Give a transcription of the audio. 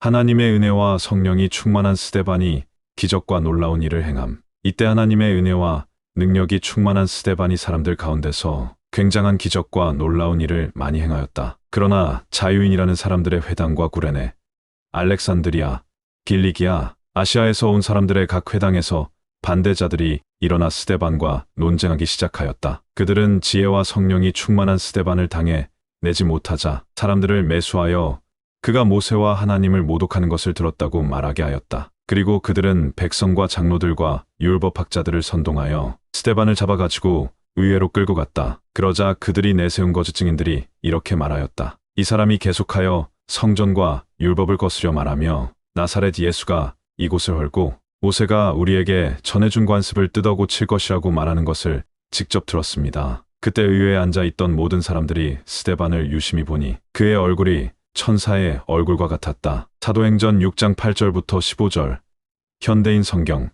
하나님의 은혜와 성령이 충만한 스데반이 기적과 놀라운 일을 행함. 이때 하나님의 은혜와 능력이 충만한 스데반이 사람들 가운데서 굉장한 기적과 놀라운 일을 많이 행하였다. 그러나 자유인이라는 사람들의 회당과 구레네, 알렉산드리아, 길리기아, 아시아에서 온 사람들의 각 회당에서 반대자들이 일어나 스데반과 논쟁하기 시작하였다. 그들은 지혜와 성령이 충만한 스데반을 당해 내지 못하자 사람들을 매수하여 그가 모세와 하나님을 모독하는 것을 들었다고 말하게 하였다. 그리고 그들은 백성과 장로들과 율법학자들을 선동하여 스데반을 잡아가지고 의회로 끌고 갔다. 그러자 그들이 내세운 거짓 증인들이 이렇게 말하였다. 이 사람이 계속하여 성전과 율법을 거스려 말하며 나사렛 예수가 이곳을 헐고 모세가 우리에게 전해준 관습을 뜯어 고칠 것이라고 말하는 것을 직접 들었습니다. 그때 의회에 앉아 있던 모든 사람들이 스데반을 유심히 보니 그의 얼굴이 천사의 얼굴과 같았다. 사도행전 6장 8절부터 15절 현대인 성경